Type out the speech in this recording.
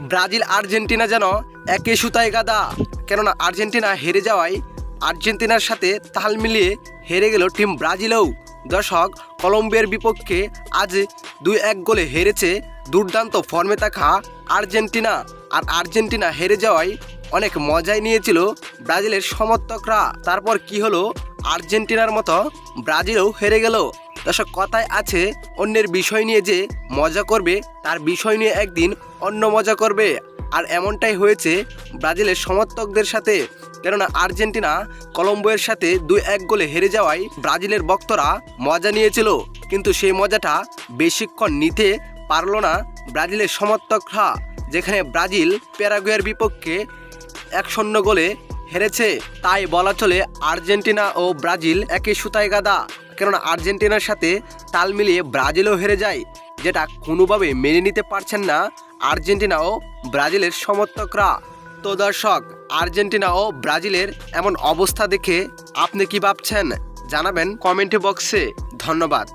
Brazil Argentina যেন একে সুতায় গাদা। কেননা আর্জেন্টিনা হেরে যাওয়ায় আর্জেন্টিনার সাথে তাল মিলিয়ে হেরে গেল টিম ব্রাজিলও। দর্শক, কলম্বিয়ার বিপক্ষে আজ দুই এক গোলে হেরেছে দুর্দান্ত ফর্মে থাকা আর্জেন্টিনা। আর আর্জেন্টিনা হেরে যাওয়ায় অনেক মজাই নিয়েছিল ব্রাজিলের সমর্থকরা। তারপর কি হলো? আর্জেন্টিনার মতো ব্রাজিলও হেরে গেল। দর্শক, কথায় আছে, অন্যের বিষয় নিয়ে যে মজা করবে, তার বিষয় নিয়ে একদিন অন্য মজা করবে। আর এমনটাই হয়েছে ব্রাজিলের সমর্থকদের সাথে। কেননা আর্জেন্টিনা কলম্বোয়ের সাথে দুই এক গোলে হেরে যাওয়ায় ব্রাজিলের ভক্তরা মজা নিয়েছিল। কিন্তু সেই মজাটা বেশিক্ষণ নিতে পারল না ব্রাজিলের সমর্থকরা, যেখানে ব্রাজিল প্যারাগুয়ের বিপক্ষে এক শূন্য গোলে হেরেছে। তাই বলা চলে আর্জেন্টিনা ও ব্রাজিল একই সুতায় গাদা। কেননা আর্জেন্টিনার সাথে তাল মিলিয়ে ব্রাজিলও হেরে যায়, যেটা কোনোভাবে মেনে নিতে পারছেন না আর্জেন্টিনা ও ব্রাজিলের সমর্থকরা। তো দর্শক, আর্জেন্টিনা ও ব্রাজিলের এমন অবস্থা দেখে আপনি কি ভাবছেন? জানাবেন কমেন্ট বক্সে। ধন্যবাদ।